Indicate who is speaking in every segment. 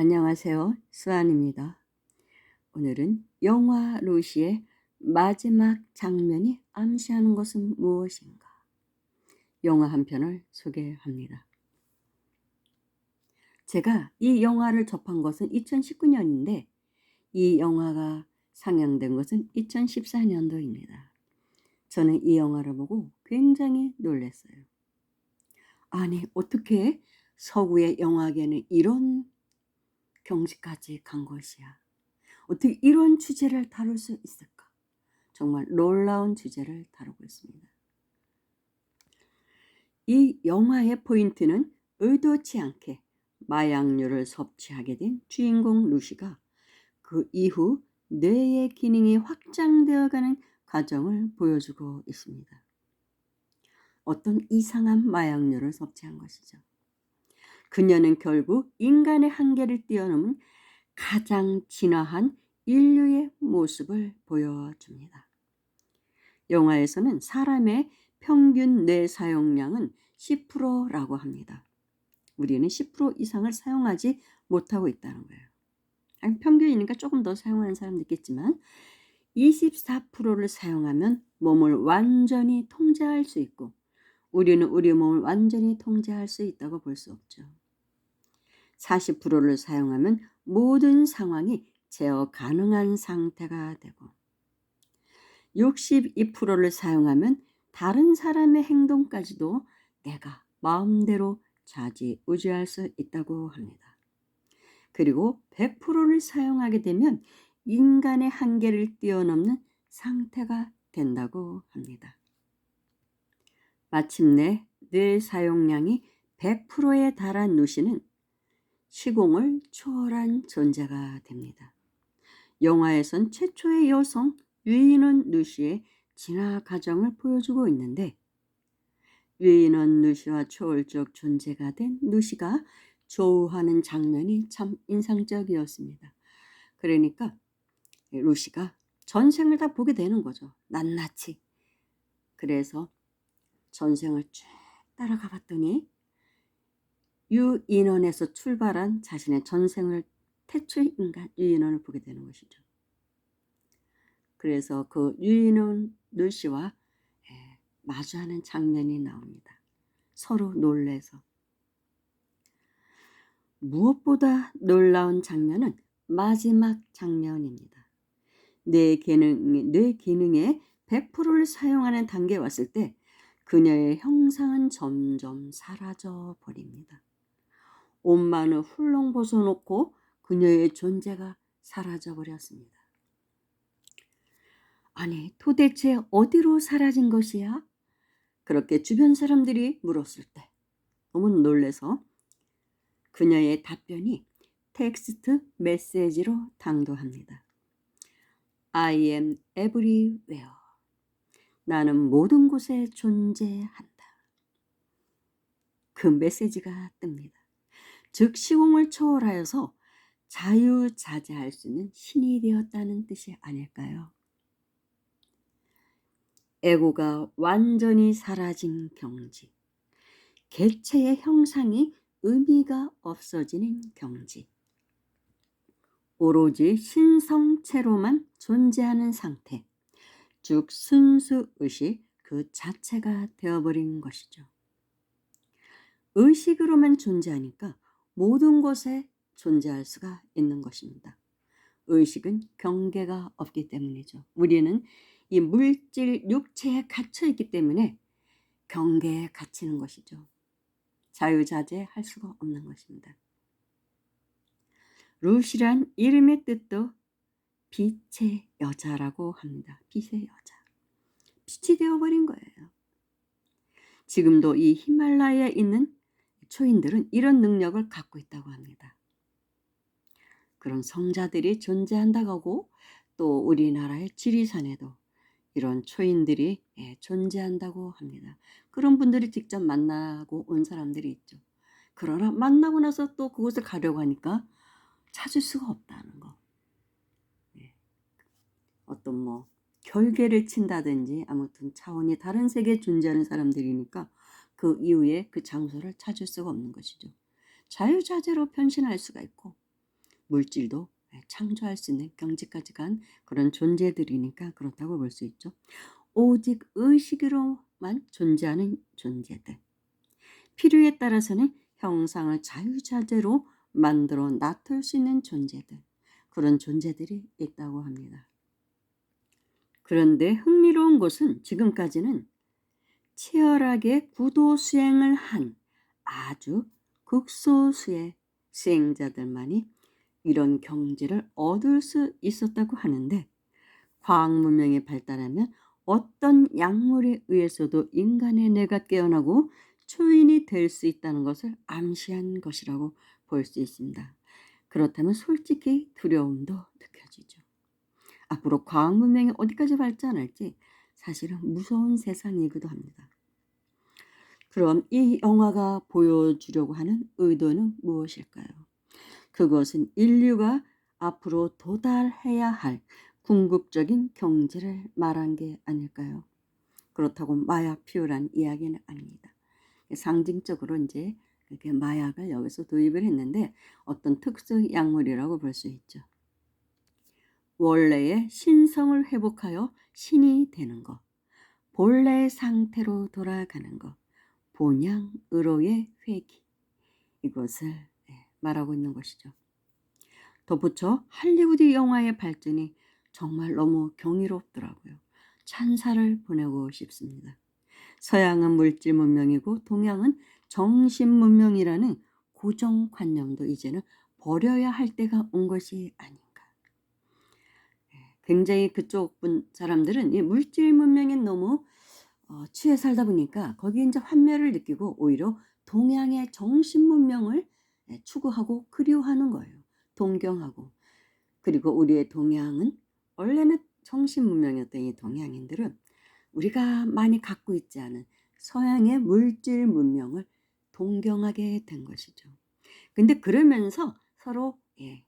Speaker 1: 안녕하세요. 수안입니다. 오늘은 영화 루시의 마지막 장면이 암시하는 것은 무엇인가? 영화 한 편을 소개합니다. 제가 이 영화를 접한 것은 2019년인데 이 영화가 상영된 것은 2014년도입니다. 저는 이 영화를 보고 굉장히 놀랐어요. 아니, 어떻게 서구의 영화계는 이런 경지까지 간 것이야. 어떻게 이런 주제를 다룰 수 있을까? 정말 놀라운 주제를 다루고 있습니다. 이 영화의 포인트는 의도치 않게 마약류를 섭취하게 된 주인공 루시가 그 이후 뇌의 기능이 확장되어 가는 과정을 보여주고 있습니다. 어떤 이상한 마약류를 섭취한 것이죠. 그녀는 결국 인간의 한계를 뛰어넘은 가장 진화한 인류의 모습을 보여줍니다. 영화에서는 사람의 평균 뇌 사용량은 10%라고 합니다. 우리는 10% 이상을 사용하지 못하고 있다는 거예요. 평균이니까 조금 더 사용하는 사람도 있겠지만 24%를 사용하면 몸을 완전히 통제할 수 있고 우리는 우리 몸을 완전히 통제할 수 있다고 볼 수 없죠. 40%를 사용하면 모든 상황이 제어 가능한 상태가 되고 62%를 사용하면 다른 사람의 행동까지도 내가 마음대로 좌지우지할 수 있다고 합니다. 그리고 100%를 사용하게 되면 인간의 한계를 뛰어넘는 상태가 된다고 합니다. 마침내 뇌 사용량이 100%에 달한 누시는 시공을 초월한 존재가 됩니다. 영화에선 최초의 여성 유인원 누시의 진화 과정을 보여주고 있는데 유인원 누시와 초월적 존재가 된 누시가 조우하는 장면이 참 인상적이었습니다. 그러니까 루시가 전생을 다 보게 되는 거죠. 낱낱이. 그래서 전생을 쭉 따라가 봤더니 유인원에서 출발한 자신의 전생을 태초의 인간 유인원을 보게 되는 것이죠. 그래서 그 유인원 누씨와 예, 마주하는 장면이 나옵니다. 서로 놀래서. 무엇보다 놀라운 장면은 마지막 장면입니다. 뇌 기능, 뇌 기능의 100%를 사용하는 단계에 왔을 때 그녀의 형상은 점점 사라져 버립니다. 옷만을 훌렁 벗어놓고 그녀의 존재가 사라져 버렸습니다. 아니, 도대체 어디로 사라진 것이야? 그렇게 주변 사람들이 물었을 때 너무 놀래서 그녀의 답변이 텍스트 메시지로 당도합니다. I am everywhere. 나는 모든 곳에 존재한다. 그 메시지가 뜹니다. 즉 시공을 초월하여서 자유자재할 수 있는 신이 되었다는 뜻이 아닐까요? 에고가 완전히 사라진 경지. 개체의 형상이 의미가 없어지는 경지. 오로지 신성체로만 존재하는 상태. 즉 순수 의식 그 자체가 되어버린 것이죠. 의식으로만 존재하니까 모든 곳에 존재할 수가 있는 것입니다. 의식은 경계가 없기 때문이죠. 우리는 이 물질 육체에 갇혀 있기 때문에 경계에 갇히는 것이죠. 자유자재할 수가 없는 것입니다. 루시란 이름의 뜻도 빛의 여자라고 합니다. 빛의 여자. 빛이 되어버린 거예요. 지금도 이 히말라야에 있는 초인들은 이런 능력을 갖고 있다고 합니다. 그런 성자들이 존재한다고 또 우리나라의 지리산에도 이런 초인들이 예, 존재한다고 합니다. 그런 분들이 직접 만나고 온 사람들이 있죠. 그러나 만나고 나서 또 그곳을 가려고 하니까 찾을 수가 없다는 거. 예. 어떤 뭐 결계를 친다든지 아무튼 차원이 다른 세계에 존재하는 사람들이니까 그 이후에 그 장소를 찾을 수가 없는 것이죠. 자유자재로 변신할 수가 있고 물질도 예, 창조할 수 있는 경지까지 간 그런 존재들이니까 그렇다고 볼 수 있죠. 오직 의식으로만 존재하는 존재들. 필요에 따라서는 형상을 자유자재로 만들어 놔둘 수 있는 존재들. 그런 존재들이 있다고 합니다. 그런데 흥미로운 것은 지금까지는 치열하게 구도 수행을 한 아주 극소수의 수행자들만이 이런 경지를 얻을 수 있었다고 하는데 과학 문명이 발달하면 어떤 약물에 의해서도 인간의 뇌가 깨어나고 초인이 될 수 있다는 것을 암시한 것이라고 볼 수 있습니다. 그렇다면 솔직히 두려움도 느껴지죠. 앞으로 과학 문명이 어디까지 발전할지 사실은 무서운 세상이기도 합니다. 그럼 이 영화가 보여주려고 하는 의도는 무엇일까요? 그것은 인류가 앞으로 도달해야 할 궁극적인 경제를 말한 게 아닐까요? 그렇다고 마약 피우란 이야기는 아닙니다. 상징적으로 이제 그렇게 마약을 여기서 도입을 했는데 어떤 특수 약물이라고 볼 수 있죠. 원래의 신성을 회복하여 신이 되는 것, 본래의 상태로 돌아가는 것, 본향의로의 회기 이것을 예, 말하고 있는 것이죠. 덧붙여 할리우드 영화의 발전이 정말 너무 경이롭더라고요. 찬사를 보내고 싶습니다. 서양은 물질 문명이고 동양은 정신 문명이라는 고정관념도 이제는 버려야 할 때가 온 것이. 예, 굉장히 그쪽 분 사람들은 이 물질 문명에 너무 어, 취해 살다 보니까 거기에 이제 환멸을 느끼고 오히려 동양의 정신 문명을 예, 추구하고 그리워하는 거예요. 동경하고 그리고 우리의 동양은 원래는 정신 문명이었던 이 동양인들은 우리가 많이 갖고 있지 않은 서양의 물질 문명을 동경하게 된 것이죠. 근데 그러면서 서로 예,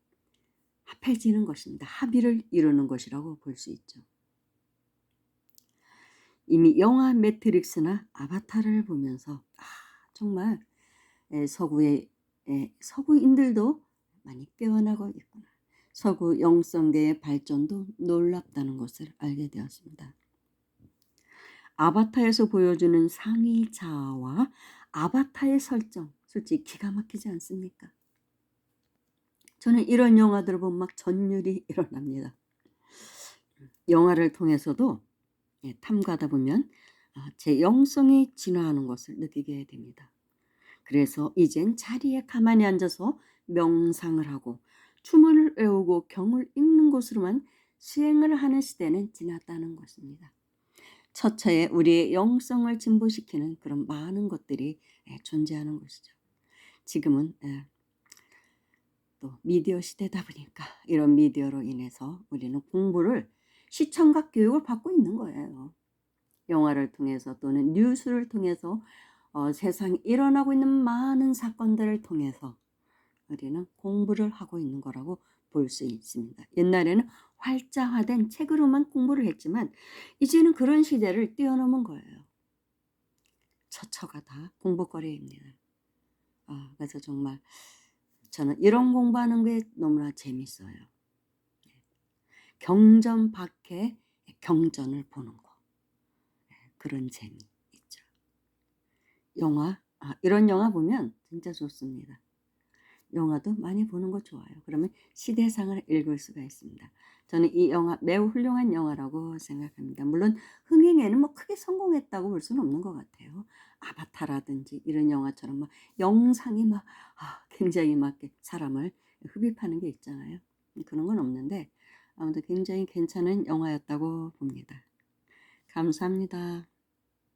Speaker 1: 합해지는 것입니다. 합의를 이루는 것이라고 볼 수 있죠. 이미 영화 매트릭스나 아바타를 보면서 아, 정말 예, 서구의 예, 서구인들도 많이 깨어나고 있구나. 서구 영성계의 발전도 놀랍다는 것을 알게 되었습니다. 아바타에서 보여주는 상위 자아와 아바타의 설정, 솔직히 기가 막히지 않습니까? 저는 이런 영화들을 보면 막 전율이 일어납니다. 영화를 통해서도 예, 탐구하다 보면 아, 제 영성이 진화하는 것을 느끼게 됩니다. 그래서 이젠 자리에 가만히 앉아서 명상을 하고 춤을 외우고 경을 읽는 것으로만 수행을 하는 시대는 지났다는 것입니다. 처처에 우리의 영성을 진보시키는 그런 많은 것들이 예, 존재하는 것이죠. 지금은 예, 또 미디어 시대다 보니까 이런 미디어로 인해서 우리는 공부를 시청각 교육을 받고 있는 거예요. 영화를 통해서 또는 뉴스를 통해서 어, 세상에 일어나고 있는 많은 사건들을 통해서 우리는 공부를 하고 있는 거라고 볼 수 있습니다. 옛날에는 활자화된 책으로만 공부를 했지만 이제는 그런 시대를 뛰어넘은 거예요. 처처가 다 공부거리입니다. 아, 그래서 정말 저는 이런 공부하는 게 너무나 재밌어요. 경전 밖에 경전을 보는 거. 예, 그런 재미 있죠. 영화, 아, 이런 영화 보면 진짜 좋습니다. 영화도 많이 보는 거 좋아요. 그러면 시대상을 읽을 수가 있습니다. 저는 이 영화 매우 훌륭한 영화라고 생각합니다. 물론 흥행에는 뭐 크게 성공했다고 볼 수는 없는 것 같아요. 아바타라든지 이런 영화처럼 막 영상이 막 아, 굉장히 막 사람을 흡입하는 게 있잖아요. 그런 건 없는데 아무튼 굉장히 괜찮은 영화였다고 봅니다. 감사합니다.